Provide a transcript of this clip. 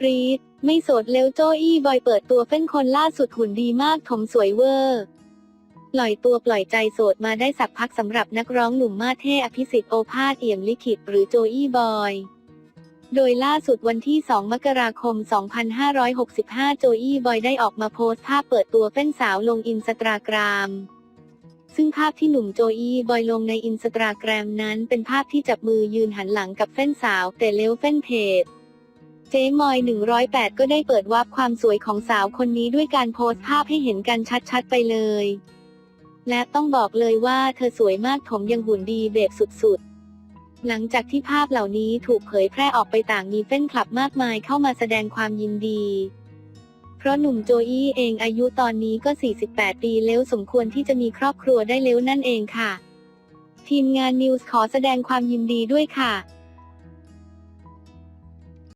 กรีดไม่โสดเร็วโจอี้บอยเปิดตัวเป็นคนล่าสุดหุ่นดีมากถมสวยเวอร์ปล่อยตัวปล่อยใจโสดมาได้สักพักสำหรับนักร้องหนุ่มมาเท่อภิสิทธิ์โอภาสเอี่ยมลิขิตหรือโจอี้บอย โดยล่าสุดวันที่ 2 มกราคม 2565 โจอี้บอยได้ออกมาโพสต์ภาพเปิดตัวเป็นสาวลงอินสตาแกรมซึ่งภาพที่หนุ่มโจอี้บอยลงในอินสตาแกรมนั้นเป็นภาพที่จับมือยืนหันหลังกับแฟนสาวแต่เลี้ยวแฟนเพจ เจ๊มอย 108 ก็ได้เปิดวาบความสวยของสาวคนนี้ด้วยการโพสต์ภาพให้เห็นกันชัดๆไปเลย และต้องบอกเลยว่าเธอสวยมากถมยังหุ่นดีแบบสุดๆ หลังจากที่ภาพเหล่านี้ถูกเผยแพร่ออกไปต่างมีแฟนคลับมากมายเข้ามาแสดงความยินดี เพราะหนุ่มโจอี้เองอายุตอนนี้ก็ 48 ปีแล้วสมควรที่จะมีครอบครัวได้แล้วนั่นเองค่ะ ทีมงานนิวส์ขอแสดงความยินดีด้วยค่ะ